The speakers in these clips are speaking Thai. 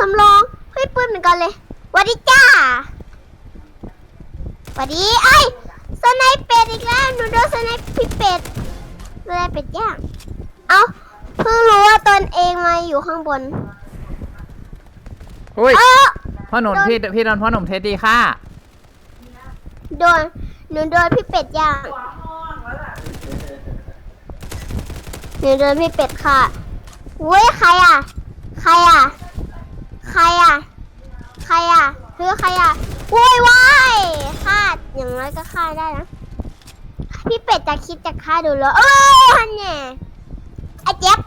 สำรองเฮ้ยปืนเหมือนกันเลยหวัสดีจ้าหวัสดีไอ้ยสไนเป็ดอีกแล้วหนูโดนสไนพี่เป็ดสไนเป็ดย่างเอ้าเพิ่งรู้ว่าตนเองมาอยู่ข้างบนอุ้ยเออพ่อหนุ่มโดนพี่พี่โดนพ่อหนุ่มเท็ดดี้ฆ่าโดนหนูโดนพี่เป็ดย่างหนูโดนพี่เป็ดค่ะเว้ยใครอะ ใครอะใค รอะ ใครอะคือใครอะโว้ยว้ายฆ่าอย่างน้อยก็ฆ่าได้นะ พี่เป็ดจะคิดจะฆ่าดูแล้วเออฮันเนี่ยไอ้เจ็บ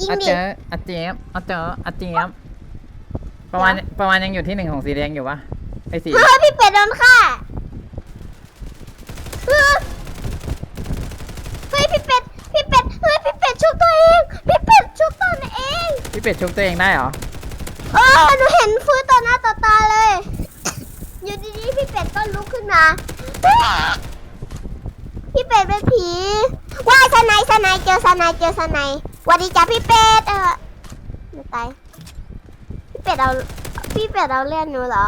ยิงอาดิเจออาเจี๊ยบอาเจออาเจี๊ยบประมาณประมาณยังอยู่ที่หนึ่งของสีแดงอยู่ปะไอ้สี เฮ้ยพี่เป็ดโดนฆ่าเฮ้ยเฮ้ยพี่เป็ด พี่เป็ด เฮ้ยพี่เป็ดชุบตัวเอง พี่เป็ดชุบตัวเอง พี่เป็ดชุบตัวเองได้เหรอเออหนูเห็นฟื้นต่อหน้าต่อตาเลย อยู่ดีๆพี่เป็ดก็ลุกขึ้นมา พี่เป็ดเป็นผีว่ายสไนด์สไนด์เจอสไนด์เจอสไนด์สวัสดีจ้าพี่เป็ดเออหนูตายพี่เป็ดเอาพี่เป็ดเอาเลื่อนหนูเหรอ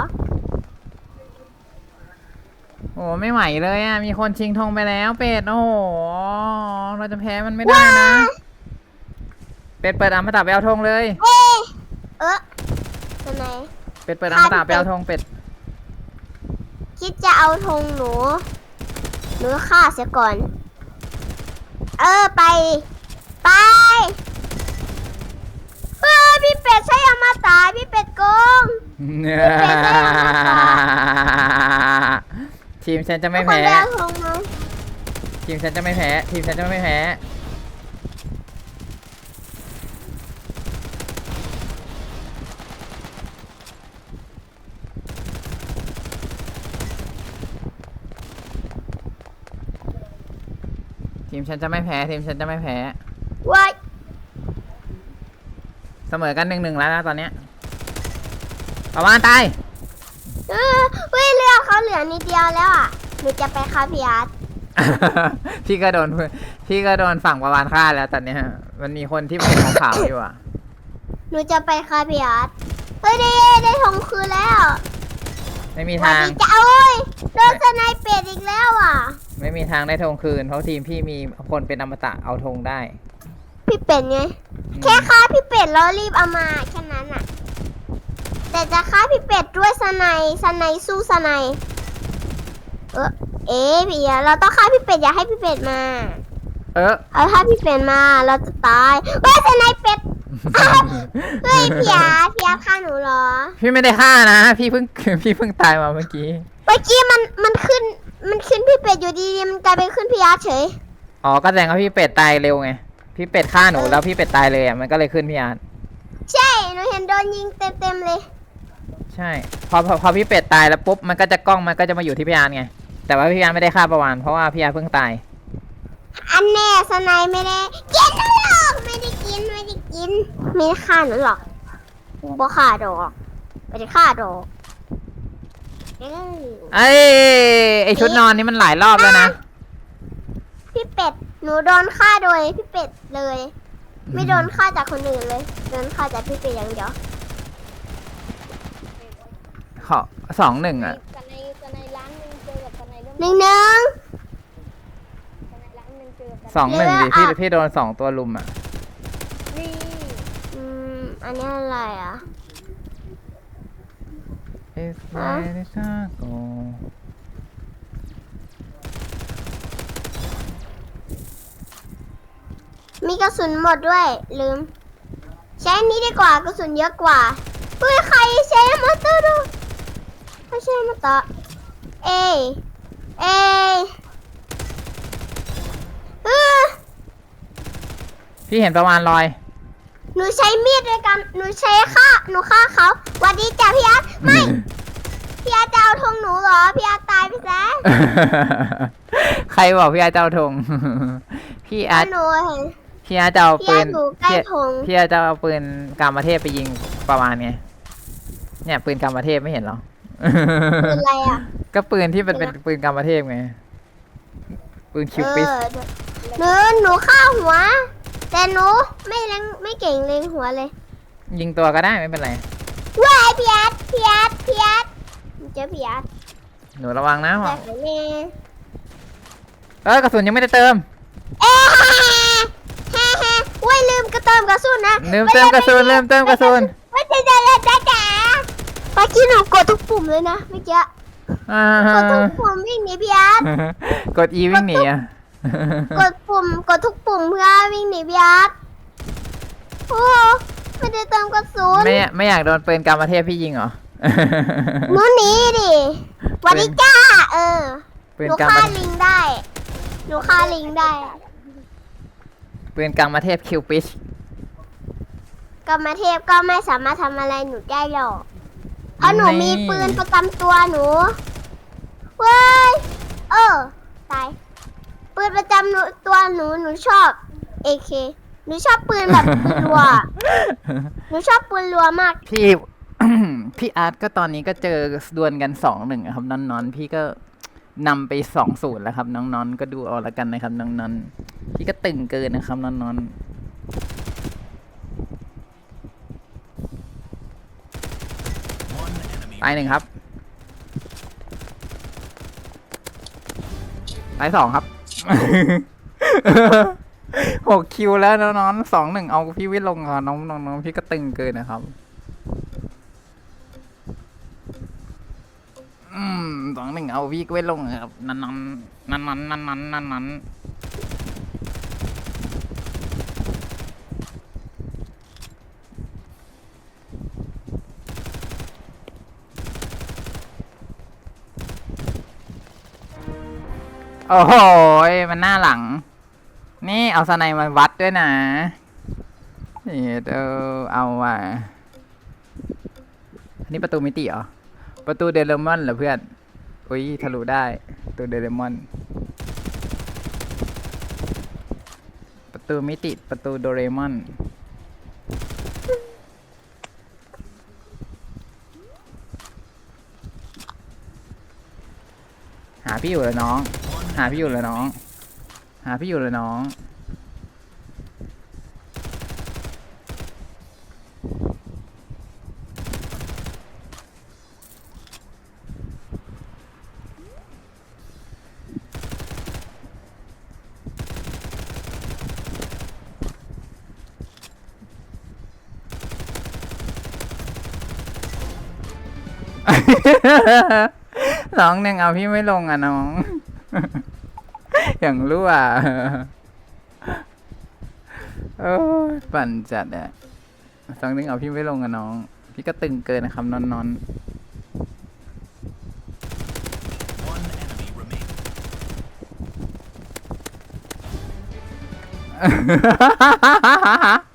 โอ้ไม่ไหวเลยอะมีคนชิงธงไปแล้วเป็ดโอ้โหเราจะแพ้มันไม่ได้นะ เป็ดเปิดอมตะไปเอาธงเลย เอ๊ะเออสไนด์เป็ดเปิดอมตะไปเอาธงเป็ด คิดจะเอาธงหนู หนูฆ่าเสียก่อน เออไป ไปเฮ้ยพี่เป็ดใช่อมตะพี่เป็ดโกง ทีมฉันจะไม่คนแพ้ ไปเอาธงมาทีมฉันจะไม่แพ้ ทีมฉันจะไม่แพ้ ทีมฉันจะไม่แพ้ทีมฉันจะไม่แพ้ ว้ายเสมอกันหนึ่งหนึ่งแล้วนะตอนเนี้ยประมาณตายเออเฮ้ยเรือเขาเหลือนิดเดียวแล้วอะหนูจะไปคาพิอาร์ตพี่ก็โดนพี่ก็โดนฝั่งประมาณฆ่าแล้วตอนเนี้ยมันมีคนที่เป็นของขาวอยู่อะหนูจะไปคาพิอาร์ตเฮ้ยได้ได้ธงคืนแล้ว ไม่มีหวัทางดีจะเอาเว้ยโดนสไนเปดอีกแล้วอะ ไม่มีทางได้ธงคืน เพราะทีมพี่มีคนเป็นอมตะเอาธงได้ พี่เป็ดไง อืม แค่ฆ่าพี่เป็ดแล้วรีบเอามาแค่นั้นอะแต่จะฆ่าพี่เป็ดด้วยสไนสไนสู้สไนเออเอ๊ะพี่อะเราต้องฆ่าพี่เป็ดอย่าให้พี่เป็ดมา เออ เอาถ้าพี่เป็ดมาเราจะตายเฮ้ยสไนเป็ด เฮ้ยพี่อาร์ตพี่อาร์ตฆ่าหนูเหรอ พี่ไม่ได้ฆ่านะ พี่เพิ่ง พี่เพิ่งตายมาเมื่อกี้ เมื่อกี้มันมันขึ้นมันขึ้นพี่เป็ดอยู่ ดีๆมันกลายเป็นขึ้นพี่อาร์ตเฉย อ๋อก็แสดงว่าพี่เป็ดตายเร็วไง พี่เป็ดฆ่าหนูแล้วพี่เป็ดตายเลยอะมันก็เลยขึ้นพี่อาร์ตใช่หนูเห็นโดนยิงเต็มๆเลย ใช่พอพอพอพี่เป็ดตายแล้วปุ๊บมันก็จะกล้องมันก็จะมาอยู่ที่พี่อาร์ตไง แต่ว่าพี่อาร์ตไม่ได้ฆ่าประวานเพราะว่าพี่อาร์ตเพิ่งตาย อันแน่สไนไม่ได้กินหนูหรอกไม่ได้กินไม่ได้กินไม่ได้ฆ่าหนูหรอกบ่ฆ่าดอกไม่ได้ฆ่าดอกเอ้ยไอ้ยไอชุดนอนนี่มันหลายรอบแล้วนะพี่ เป็ด หนูโดนฆ่าโดยพี่เป็ดเลย ไม่โดนฆ่าจากคนอื่นเลย โดนฆ่าจากพี่เป็ดอย่างเดียวขอสองหนึ่งอะสในสในร้านหนึ่งเจอกับสในเรื่องหนึ่งหนึ่งสในร้านหนึ่งเจอกับสองหนึ่งดิเรือพี่อะพี่โดนสองตัวลุมอะนี่อืม อันนี้อะไรอะ It's อะ very taco มีกระสุนหมดด้วยลืม ใช้อันนี้ดีกว่ากระสุนเยอะกว่าเฮ้ยใครใช้มอเตอร์ดูไม่ใช่มอเตอร์เอยเอยเออพี่เห็นประวานลอย หนูใช้มีดด้วยกัน หนูใช้ฆ่า หนูฆ่าเขาหวัสดีจ้ะพี่อาร์ตไม่ พี่อาร์ตจะเอาธงหนูเหรอ พี่อาร์ตตายไปซะใครบอกพี่อาร์ตจะเอาธงพี่อาร์ตหนูเห็น พี่อาร์ตจะเอาปืนพี่อาร์ตอยู่ใกล้พี่ธงพี่อาร์ตจะเอาปืนกามเทพไปยิงประวานไงเนี่ยปืนกามเทพไม่เห็นเหรอคืออะไรอะ ก็ปืนที่มันเป็นเดี๋ยวนะปืนกามเทพไง ปืนคิวเอปิสอหนูหนูฆ่าหัว แต่หนูไม่เล็งไม่เก่งเล็งหัวเลยยิงตัวก็ได้ไม่เป็นไรว้ายพี่อาร์ตพี่อาร์ตพี่อาร์ตเจอพี่อาร์ตหนูระวังนะแต่ของแม่เออกระสุนยังไม่ได้เติม เอ๊ะแฮ่แฮ่อุ้ยลืม กระเติมกระสุนนะลืมเติมกระสุนลืมเติมกระสุนไม่จะจะจะจะจะเมื่อกี้หนูกดทุกปุ่มเลยนะเมื่อกี้อ่ากดทุกปุ่มวิ่งหนีพี่อาร์ตกด E วิ่งหนีอะกดปุ่มกดทุกปุ่มเพื่อวิ่งหนีพี่อาร์ตโอ้ไม่ได้เติมกระสุนไม่ไม่อยากโดนปืนกรรมเทพพี่ยิงเหรอหนูหนีดิหวันนี้จ้าเออปืหนนูกรรฆ่ามลิงได้หนูฆ่าลิงได้ ปืนกรรมเทพคิวปิชกรรมเทพก็ไม่สามารถทำอะไรหนูได้หรอกเพราะหนูมีปืนประจำตัวหนูเว้ยเออตายปืนประจำหนูตัวหนูหนูชอบ AK หนูชอบปืนแบบปืนรัวหนูชอบปืนรัวมาก พี่ พี่อาร์ตก็ตอนนี้ก็เจอดวลกันสองหนึ่งครับน้องนอนๆพี่ก็ นำไปสองศูนย์แล้วครับ น้องนอนก็ดูเอาละกันนะครับน้องนอนพี่ก็ตึงเกินนะครับน้องนอนตายหนึ่งครับตายสองครับหกคิวแล้วน้องๆสองหนึ่งเอาพี่วิทย์ลงก่อนน้องน้องพี่ก็ตึงเกินนะครับ อืมสองหนึ่งเอาพี่ก็ไม่ลงครับนั้นนั้นนั้นนั้นนั้นนั้นนั้นนั้นโอ้โหมันหน้าหลัง นี่เอาสไนมาวัดด้วยนะนี่เออเอาว่ะอันนี้ประตูมิติเหรอ ประตูเดลมอนเหรอเพื่อน อุ้ยทะลุได้ประตูเดลมอน ประตูมิติประตูโดเรมอน หาพี่อยู่เลยน้อง หาพี่อยู่เลยน้อง หาพี่อยู่เลยน้อง น้องหนึ่งเอาพี่ไม่ลงอะน้อง อย่างรู้อะโอ้ปั่นจัดอะสองหนึ่งเอาพี่ไม่ลงอะน้อง พี่ก็ตึงเกินนะครับนอนนอน One enemy remaining. ๆ